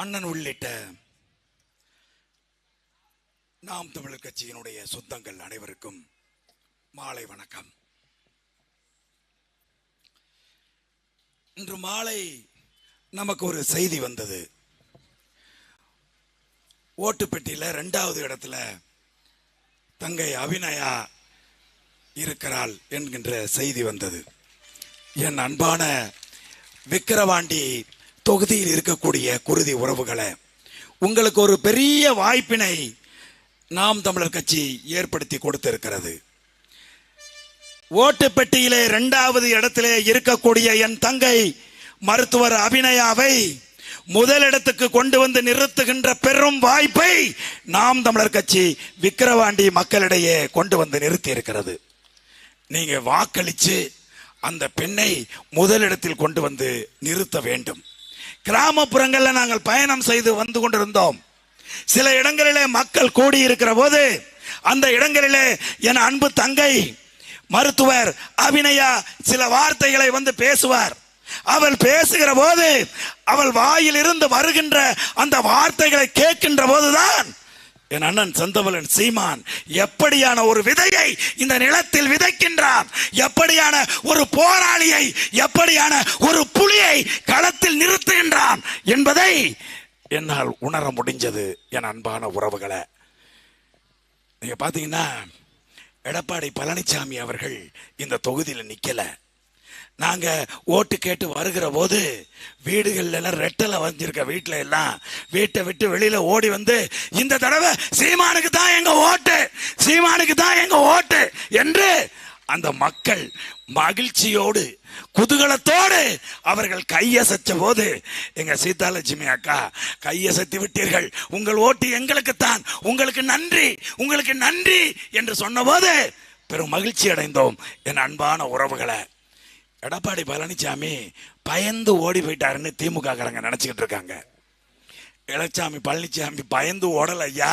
அண்ணன் உள்ளிட்ட நாம் தமிழர் கட்சியினுடைய சொந்தங்கள் அனைவருக்கும் மாலை வணக்கம். இன்று மாலை நமக்கு ஒரு செய்தி வந்தது. ஓட்டுப்பெட்டியில் ரெண்டாவது இடத்துல தங்கை அபிநயா இருக்கிறாள் என்கின்ற செய்தி வந்தது. என் அன்பான விக்கிரவாண்டி தொகுதியில் இருக்கக்கூடிய குருதி உறவுகளை. உங்களுக்கு ஒரு பெரிய வாய்ப்பினை நாம் தமிழர் கட்சி ஏற்படுத்தி கொடுத்திருக்கிறது. ஓட்டு பெட்டியிலே இரண்டாவது இடத்திலே இருக்கக்கூடிய என் தங்கை மருத்துவர் அபிநயாவை முதலிடத்துக்கு கொண்டு வந்து நிறுத்துகின்ற பெரும் வாய்ப்பை நாம் தமிழர் கட்சி விக்கிரவாண்டி மக்களிடையே கொண்டு வந்து நிறுத்தி இருக்கிறது நீங்க வாக்களிச்சு அந்த பெண்ணை முதலிடத்தில் கொண்டு வந்து நிறுத்த வேண்டும். கிராமப்புறங்களில் நாங்கள் பயணம் செய்து வந்து கொண்டிருந்தோம். சில இடங்களிலே மக்கள் கூடி இருக்கிற போது அந்த இடங்களிலே என் அன்பு தங்கை மருத்துவர் அபிநயா சில வார்த்தைகளை வந்து பேசுவார். அவள் பேசுகிற போது அவள் வாயில் இருந்து வருகின்ற அந்த வார்த்தைகளை கேட்கின்ற போதுதான் என் அண்ணன் சந்தவலன் சீமான் எப்படியான ஒரு விதையை இந்த நிலத்தில் விதைக்கின்றான் எப்படியான ஒரு போராளியை எப்படியான ஒரு புலியை களத்தில் நிறுத்துகின்றான் என்பதை என்னால் உணர முடிஞ்சது என் அன்பான உறவுகளை. நீங்க பாத்தீங்கன்னா எடப்பாடி பழனிசாமி அவர்கள் இந்த தொகுதியில் நிக்கல. நாங்கள் ஓட்டு கேட்டு வருகிற போது வீடுகள்ல எல்லாம் ரெட்டலை வந்திருக்க வீட்டில் எல்லாம் வீட்டை விட்டு வெளியில் ஓடி வந்து இந்த தடவை சீமானுக்கு தான் எங்கள் ஓட்டு சீமானுக்கு தான் எங்கள் ஓட்டு என்று அந்த மக்கள் மகிழ்ச்சியோடு குதூகலத்தோடு அவர்கள் கையசைச்ச போது எங்க சீதாலட்சுமி அக்கா கையசைத்து விட்டீர்கள். உங்கள் ஓட்டு எங்களுக்குத்தான் உங்களுக்கு நன்றி உங்களுக்கு நன்றி என்று சொன்னபோது பெரும் மகிழ்ச்சி அடைந்தோம். என் அன்பான உறவுகளை. எடப்பாடி பழனிசாமி பயந்து ஓடி போயிட்டாருன்னு திமுக காரங்க நினைச்சுக்கிட்டு இருக்காங்க. இளச்சாமி பழனிசாமி பயந்து ஓடல ஐயா.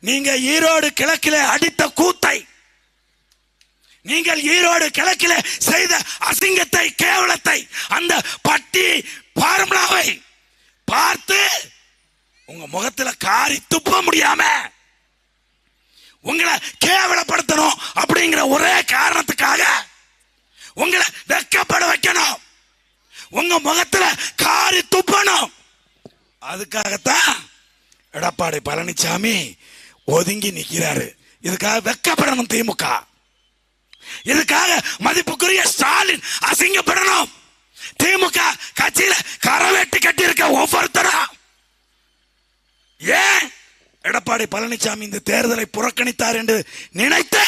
நீங்க ஈரோடு கிழக்கில் அடித்த கூத்தை நீங்கள் ஈரோடு கிழக்கில் செய்த அசிங்கத்தை கேவலத்தை அந்த பட்டி பார்முலாவை பார்த்து உங்க முகத்துல காரி துப்ப முடியாம உங்களை கேவலப்படுத்தணும் அப்படிங்கிற ஒரே காரணத்துக்காக உங்களை வெக்கப்பட வைக்கணும். உங்க முகத்துல காரி துப்பணும். அதுக்காகத்தான் எடப்பாடி பழனிசாமி ஒதுங்கி நிக்கிறாரு. இதுக்காக வெக்கப்படணும் திமுக. இதுக்காக மதிப்புக்குரிய ஸ்டாலின் அசிங்கப்படணும். திமுக கட்சியில கரவேட்டி கட்டி இருக்க ஒவ்வொருத்தரும் ஏன் எடப்பாடி பழனிசாமி இந்த தேர்தலை புறக்கணித்தார் என்று நினைத்து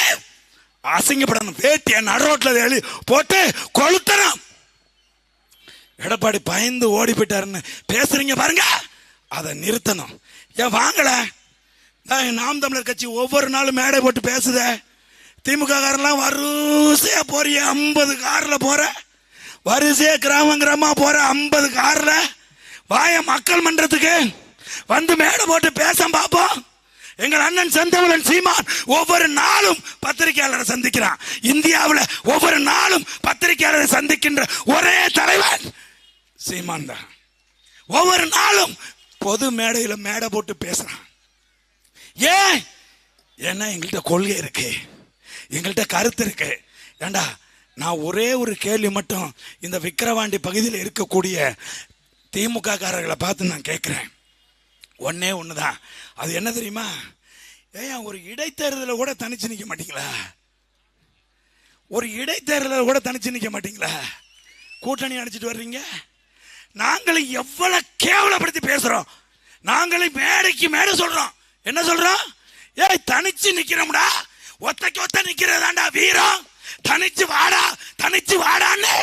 அசிங்கப்படணும் வேட்டிய நடுரோட்ல எழுதி போட்டு கொளுத்தணும் எடப்பாடி பயந்து ஓடி போயிட்டாருன்னு பேசுறீங்க பாருங்க. அதை நிறுத்தணும். ஏன் வாங்கல? நாம் தமிழர் கட்சி ஒவ்வொரு நாளும் மேடை போட்டு பேசுதே. திமுக காரெல்லாம் வரிசையா போறிய ஐம்பது கார்ல போற. வரிசையா கிராமம் கிராமமா போற ஐம்பது கார்ல. வாய மக்கள் மன்றத்துக்கு வந்து மேடை போட்டு பேச பார்ப்போம். எங்கள் அண்ணன் செந்தமிழன் சீமான் ஒவ்வொரு நாளும் பத்திரிகையாளரை சந்திக்கிறான். இந்தியாவில் ஒவ்வொரு நாளும் பத்திரிகையாளரை சந்திக்கின்ற ஒரே தலைவன் சீமான் தான். ஒவ்வொரு நாளும் பொது மேடையில் மேடை போட்டு பேசுறான். ஏன்? ஏன்னா எங்கள்கிட்ட கொள்கை இருக்கு. எங்கள்கிட்ட கருத்து இருக்கு. ஏண்டா நான் ஒரே ஒரு கேள்வி மட்டும் இந்த விக்கிரவாண்டி பகுதியில் இருக்கக்கூடிய திமுக காரர்களை பார்த்து நான் கேட்குறேன் ஒன்னே தான் அது என்ன தெரியுமா? ஏன் ஒரு இடைத்தேர்தலில் கூட தனிச்சு நிற்க மாட்டீங்களா? ஒரு இடைத்தேர்தலில் கூட தனிச்சு நிற்க மாட்டீங்களா? கூட்டணி அடிச்சிட்டு வர்றீங்க? நாங்களும் எவ்வளவு கேவலப்படுத்தி பேசுறோம். நாங்களும் மேடைக்கு மேடை சொல்றோம். என்ன சொல்றோம்? ஏய் தனிச்சு நிக்கிறோம்டா. ஒத்தைக்கு ஒத்த நிக்கிறதாண்டா வீரம். தனிச்சு வாடா தனிச்சு வாடான்னு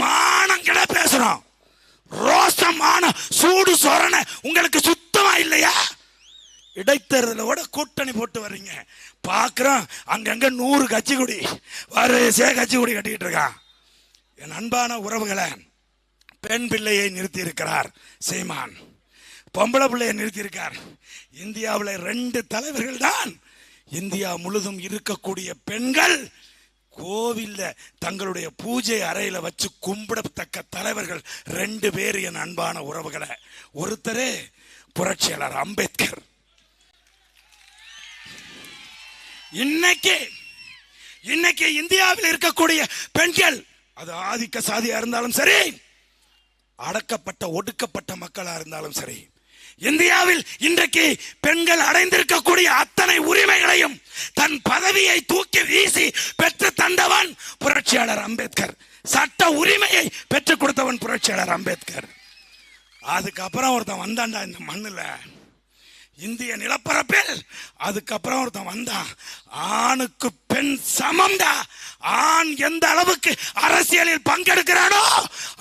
மானங்கட பேசுறோம். ரோசமான சூடு சொரணை உங்களுக்கு சுத்த இல்லையா? இடைத்தேர்தலோட கூட்டணி போட்டு வர்றீங்க. பார்க்குறோம் அங்கங்க நூறு கட்சி கொடி வரிசையாக கட்சி கொடி கட்டிக்கிட்டு இருக்கான். என் அன்பான உறவுகளை பெண் பிள்ளையை நிறுத்தி இருக்கிறார் சீமான். பொம்பளை பிள்ளையை நிறுத்தியிருக்கார். இந்தியாவில் ரெண்டு தலைவர்கள் தான் இந்தியா முழுதும் இருக்கக்கூடிய பெண்கள். கோவிலில் தங்களுடைய பூஜை அறையில் வச்சு கும்பிடத்தக்க தலைவர்கள் ரெண்டு பேர் என் அன்பான உறவுகளை. ஒருத்தரே புரட்சியாளர் அம்பேத்கர். இன்னைக்கு இன்னைக்கு இந்தியாவில் இருக்கக்கூடிய பெண்கள் அது ஆதிக்க சாதியா இருந்தாலும் சரி அடக்கப்பட்ட ஒடுக்கப்பட்ட மக்களா இருந்தாலும் சரி இந்தியாவில் இன்றைக்கு பெண்கள் அடைந்திருக்கக்கூடிய அத்தனை உரிமைகளையும் தன் பதவியை தூக்கி வீசி பெற்று தந்தவன் புரட்சியாளர் அம்பேத்கர். சட்ட உரிமையை பெற்றுக் கொடுத்தவன் புரட்சியாளர் அம்பேத்கர். அதுக்கப்புறம் ஒருத்தன் வந்தான்டா இந்த மண்ணில். இந்திய நிலப்பரப்பில் அதுக்கப்புறம் ஒருத்தன் வந்தான். ஆணுக்கு பெண் சமம்டா. ஆண் எந்த அளவுக்கு அரசியலில் பங்கெடுக்கிறானோ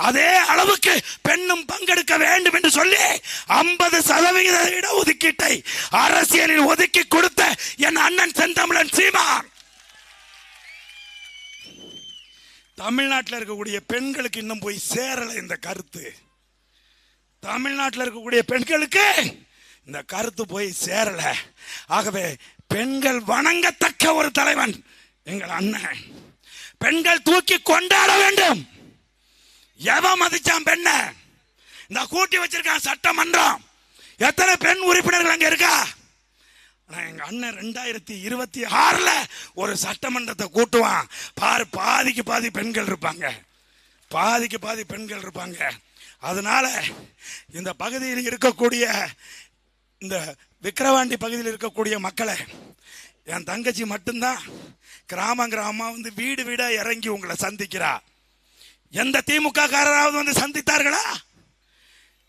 அதே அளவுக்கு பெண்ணும் பங்கெடுக்க வேண்டும் என்று சொல்லி ஐம்பது சதவிகித இடஒதுக்கீட்டை அரசியலில் ஒதுக்கி கொடுத்த என் அண்ணன் செந்தமிழன் சீமான். தமிழ்நாட்டில் இருக்கக்கூடிய பெண்களுக்கு இன்னும் போய் சேரலை இந்த கருத்து. தமிழ்நாட்டில் இருக்கக்கூடிய பெண்களுக்கு இந்த கருத்து போய் சேரல. ஆகவே பெண்கள் வணங்கத்தக்க ஒரு தலைவன் எங்கள் அண்ணன். பெண்கள் தூக்கி கொண்டாட வேண்டும். எவன் மதிச்சான் பெண்ண? இந்த கூட்டி வச்சிருக்கான் சட்டமன்றம். எத்தனை பெண் உறுப்பினர்கள் அங்க இருக்கா? ஆனால் எங்க அண்ணன் ரெண்டாயிரத்தி இருபத்தி ஆறுல ஒரு சட்டமன்றத்தை கூட்டுவான். பாரு பாதிக்கு பாதி பெண்கள் இருப்பாங்க. பாதிக்கு பாதி பெண்கள் இருப்பாங்க. அதனால இந்த பகுதியில் இருக்கக்கூடிய இந்த விக்கிரவாண்டி பகுதியில் இருக்கக்கூடிய மக்களை என் தங்கச்சி மட்டும்தான் கிராமம் கிராமமாக வந்து வீடு வீடாக இறங்கி உங்களை சந்திக்கிறா. எந்த திமுக காரராவது வந்து சந்தித்தார்களா?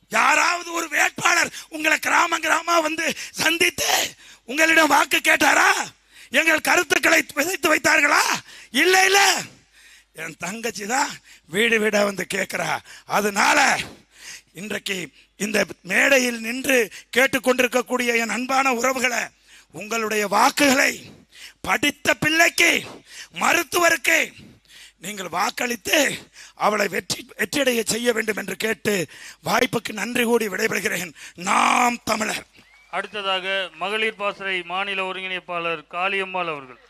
யாராவது ஒரு வேட்பாளர் உங்களை கிராமம் கிராமமாக வந்து சந்தித்து உங்களிடம் வாக்கு கேட்டாரா? எங்கள் கருத்துக்களை விதைத்து வைத்தார்களா? இல்லை இல்லை. என் தங்கச்சி தான் வீடு வீடாக வந்து கேட்குறா அதனால இன்றைக்கு இந்த மேடையில் நின்று கேட்டுக்கொண்டிருக்கக்கூடிய என் அன்பான உறவுகளை உங்களுடைய வாக்குகளை படித்த பிள்ளைக்கு மருத்துவருக்கு நீங்கள் வாக்களித்து அவளை வெற்றி வெற்றியடைய செய்ய வேண்டும் என்று கேட்டு வாய்ப்புக்கு நன்றி கூடி விடைபெறுகிறேன். நாம் தமிழர். அடுத்ததாக மகளிர் பாசறை மாநில ஒருங்கிணைப்பாளர் காளியம்மாள் அவர்கள்.